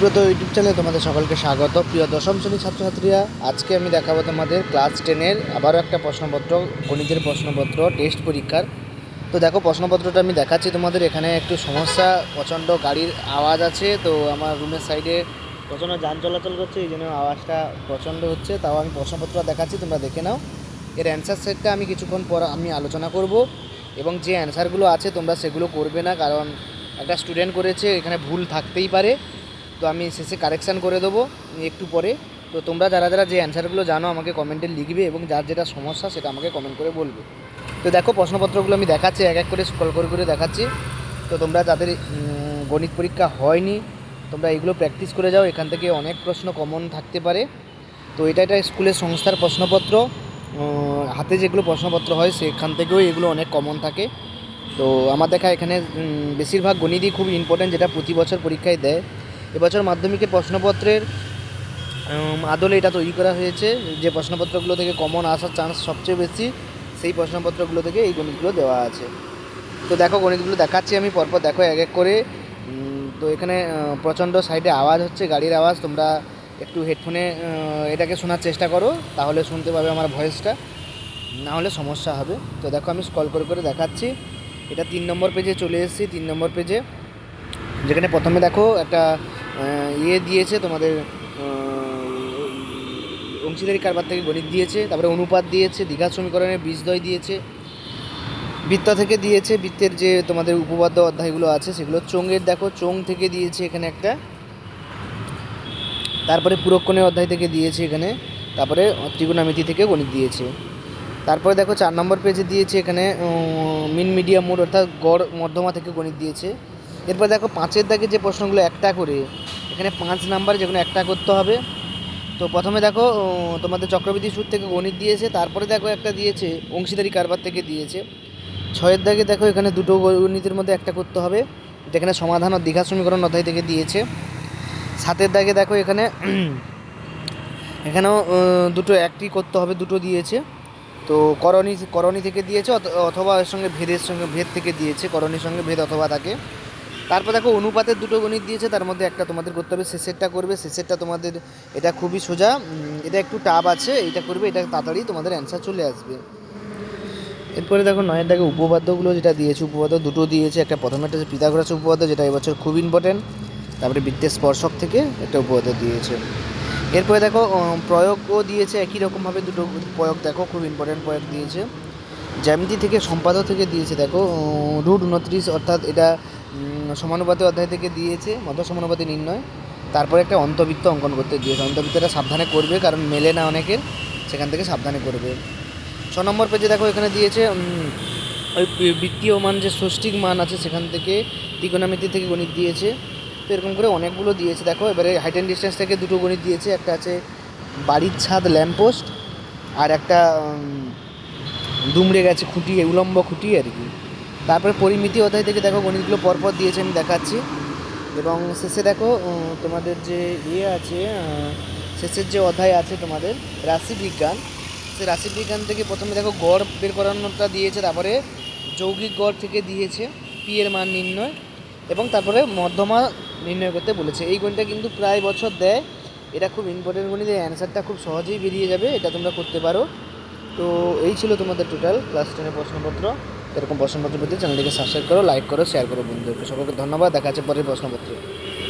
Subrata YouTube চ্যানেলে তোমাদের সকলকে স্বাগত। প্রিয় দশম শ্রেণির ছাত্রছাত্রীরা, আজকে আমি দেখাবো তোমাদের ক্লাস টেনের আবারও একটা প্রশ্নপত্র, গণিতের প্রশ্নপত্র, টেস্ট পরীক্ষার। তো দেখো, প্রশ্নপত্রটা আমি দেখাচ্ছি তোমাদের। এখানে একটু সমস্যা, প্রচণ্ড গাড়ির আওয়াজ আছে। তো আমার রুমের সাইডে প্রচণ্ড যান চলাচল করছে, এই জন্য আওয়াজটা প্রচণ্ড হচ্ছে। তাও আমি প্রশ্নপত্র দেখাচ্ছি, তোমরা দেখে নাও। এর অ্যান্সার সেটটা আমি কিছুক্ষণ পর আমি আলোচনা করব। এবং যে অ্যান্সারগুলো আছে, তোমরা সেগুলো করবে না, কারণ একটা স্টুডেন্ট করেছে, এখানে ভুল থাকতেই পারে। তো আমি শেষে কারেকশান করে দেবো, একটু পরে। তো তোমরা যারা যারা যে অ্যান্সারগুলো জানো, আমাকে কমেন্টে লিখবে এবং যার যেটা সমস্যা সেটা আমাকে কমেন্ট করে বলবে। তো দেখো, প্রশ্নপত্রগুলো আমি দেখাচ্ছি, এক এক করে স্ক্রল করে করে দেখাচ্ছি। তো তোমরা যাদের গণিত পরীক্ষা হয়নি, তোমরা এগুলো প্র্যাকটিস করে যাও, এখান থেকে অনেক প্রশ্ন কমন থাকতে পারে। তো এটা এটা স্কুলের সংস্থার প্রশ্নপত্র হাতে যেগুলো প্রশ্নপত্র হয় সেখান থেকেও এগুলো অনেক কমন থাকে। তো আমার দেখা এখানে বেশিরভাগ গণিতই খুব ইম্পর্ট্যান্ট যেটা প্রতি বছর পরীক্ষায় দেয়। এবছর মাধ্যমিকের প্রশ্নপত্রের আদলে এটা তৈরি করা হয়েছে যে প্রশ্নপত্রগুলো থেকে কমন আসার চান্স সবচেয়ে বেশি, সেই প্রশ্নপত্রগুলো থেকে এই গণিতগুলো দেওয়া আছে। তো দেখো, গণিতগুলো দেখাচ্ছি আমি, পরপর দেখো এক এক করে। তো এখানে প্রচণ্ড সাইডে আওয়াজ হচ্ছে, গাড়ির আওয়াজ, তোমরা একটু হেডফোনে এটাকে শোনার চেষ্টা করো, তাহলে শুনতে পাবে আমার ভয়েসটা না হলে সমস্যা হবে। তো দেখো, আমি স্কল করে করে দেখাচ্ছি। এটা তিন নম্বর পেজে চলে এসেছি, তিন নম্বর পেজে যেখানে প্রথমে দেখো একটা ইয়ে দিয়েছে তোমাদের অংশীদারি কারবার থেকে গণিত দিয়েছে, তারপরে অনুপাত দিয়েছে, দীঘা সমীকরণের বীজদ্বয় দিয়েছে, বৃত্ত থেকে দিয়েছে, বৃত্তের যে তোমাদের উপপাদ্য অধ্যায়গুলো আছে সেগুলো চোঙের, দেখো চোং থেকে দিয়েছে এখানে একটা, তারপরে পুরক্ষণের অধ্যায় থেকে দিয়েছে এখানে, তারপরে ত্রিগুণামিতি থেকে গণিত দিয়েছে, তারপরে দেখো চার নম্বর পেজে দিয়েছে এখানে মিন মিডিয়াম মোড অর্থাৎ গড় মধ্যমা থেকে গণিত দিয়েছে এরপর দেখো পাঁচের দাগে যে প্রশ্নগুলো একটা করে, এখানে পাঁচ নাম্বার যেগুলো একটা করতে হবে। তো প্রথমে দেখো তোমাদের চক্রবৃদ্ধি সুদ থেকে গণিত দিয়েছে, তারপরে দেখো একটা দিয়েছে, অংশীদারি কারবার থেকে দিয়েছে। ছয়ের দাগে দেখো এখানে দুটো গণিতের মধ্যে একটা করতে হবে, যেখানে সমাধান ও দীঘা সমীকরণ অধ্যায় থেকে দিয়েছে। সাতের দাগে দেখো এখানে, এখানেও দুটো একটি করতে হবে, দুটো দিয়েছে। তো করণী করণী থেকে দিয়েছে, অথ- অথবা এর সঙ্গে ভেদের সঙ্গে, ভেদ থেকে দিয়েছে, করণীর সঙ্গে ভেদ অথবা থাকে তারপর দেখো অনুপাতের দুটো গণিত দিয়েছে, তার মধ্যে একটা তোমাদের করতে হবে, শেষেরটা করবে, শেষেরটা তোমাদের, এটা খুবই সোজা এটা একটু টাপ আছে, এটা করবে, এটা তাড়াতাড়ি তোমাদের অ্যান্সার চলে আসবে। এরপরে দেখো নয়ের দাগে উপপাদ্যগুলো যেটা দিয়েছে, উপপাদ্য দুটো দিয়েছে, একটা প্রথমে একটা হচ্ছে পিথাগোরাস উপপাদ্য, যেটা এবছর খুব ইম্পর্টেন্ট তারপরে বৃত্তের স্পর্শক থেকে একটা উপপাদ্য দিয়েছে। এরপরে দেখো প্রয়োগও দিয়েছে, একই রকমভাবে দুটো প্রয়োগ দেখো, খুব ইম্পর্টেন্ট প্রয়োগ দিয়েছে। জ্যামিতি থেকে, সম্পাদক থেকে দিয়েছে, দেখো রুট উনত্রিশ, অর্থাৎ এটা সমানুপাতি অধ্যায় থেকে দিয়েছে, মধ্য সমানুপাতি নির্ণয়। তারপরে একটা অন্তবৃত্ত অঙ্কন করতে দিয়েছে অন্তবৃত্তটা সাবধানে করবে, কারণ মেলে না অনেকের, সেখান থেকে সাবধানে করবে। ছ নম্বর পেজে দেখো, এখানে দিয়েছে ওই বৃত্তীয় মান, যে ষষ্ঠিক মান আছে, সেখান থেকে ত্রিকোণামিতি থেকে গণিত দিয়েছে। তো এরকম করে অনেকগুলো দিয়েছে। দেখো, এবারে হাইট অ্যান্ড ডিস্টেন্স থেকে দুটো গণিত দিয়েছে, একটা আছে বাড়ির ছাদ ল্যাম্পপোস্ট আর একটা দুমড়ে গেছে খুঁটি উলম্ব খুঁটি আর কি। তারপরে পরিমিতি অধ্যায় থেকে দেখো গণিতগুলো পরপর দিয়েছে, আমি দেখাচ্ছি। এবং শেষে দেখো তোমাদের যে ইয়ে আছে শেষের যে অধ্যায় আছে তোমাদের, রাশিবিজ্ঞান। সেই রাশিবিজ্ঞান থেকে প্রথমে দেখো গড় বের করানোটা দিয়েছে, তারপরে যৌগিক গড় থেকে দিয়েছে পি এর মান নির্ণয়, এবং তারপরে মধ্যমা নির্ণয় করতে বলেছে। এই গণিতটা কিন্তু প্রায় বছর দেয়, এটা খুব ইম্পর্টেন্ট গণিত এই অ্যান্সারটা খুব সহজেই বেরিয়ে যাবে, এটা তোমরা করতে পারো। তো এই ছিল তোমাদের টোটাল ক্লাস টেনের প্রশ্নপত্র। এরকম প্রশ্নপত্র পেতে চ্যানেলটিকে সাবস্ক্রাইব করো লাইক করো শেয়ার করো বন্ধুদেরকে। সকলকে ধন্যবাদ। দেখা যাচ্ছে পরের প্রশ্নপত্রে।